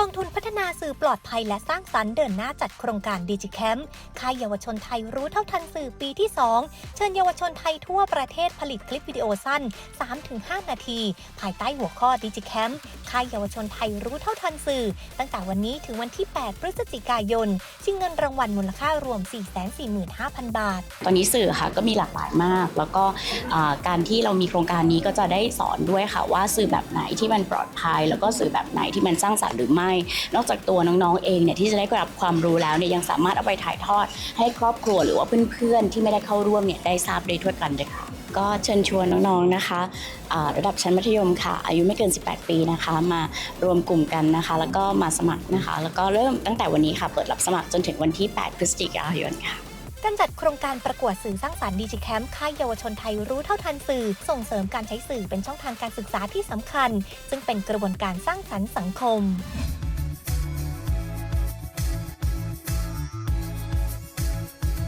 กองทุนพั สื่อปลอดภัยและสร้างสรรค์เดินหน้าจัดโครงการดิจิแคมป์ค่ายเยาวชนไทยรู้เท่าทันสื่อปีที่ 2 เชิญเยาวชนไทยทั่วประเทศผลิตคลิปวิดีโอสั้น 3-5 นาที ภายใต้หัวข้อดิจิแคมป์ค่ายเยาวชนไทยรู้เท่าทันสื่อ ตั้งแต่วันนี้ถึงวันที่ 8 พฤศจิกายนชิงเงินรางวัลมูลค่ารวม 445,000 บาท ตอนนี้สื่อค่ะก็มีหลากหลายมาก แล้วก็การที่เรามีโครงการนี้ก็จะได้สอนด้วยค่ะว่าสื่อแบบไหนที่มันปลอดภัย แล้วก็สื่อแบบไหนที่มันสร้างสรรค์หรือไม่ นอกจากตัวน้องๆเองเนี่ยที่จะได้รับความรู้แล้วเนี่ยยังสามารถเอาไปถ่ายทอด ให้ครอบครัวหรือว่าเพื่อนๆ ที่ไม่ได้เข้าร่วมเนี่ยได้ทราบได้ทั่วกันเลยค่ะก็เชิญชวนน้องๆนะคะอ่าระดับชั้นมัธยมค่ะ อายุไม่เกิน 18 ปีนะคะ มารวมกลุ่มกันนะคะ แล้วก็มาสมัครนะคะ แล้วก็เริ่มตั้งแต่วันนี้ค่ะ เปิดรับสมัครจนถึงวันที่ 8 พฤศจิกายนค่ะการจัดโครงการประกวดสื่อสร้างสรรค์ดิจิแคมป์ค่ายเยาวชนไทยรู้เท่าทันสื่อ ส่งเสริมการใช้สื่อเป็นช่องทางการศึกษาที่สำคัญ ซึ่งเป็นกระบวนการสร้างสรรค์สังคม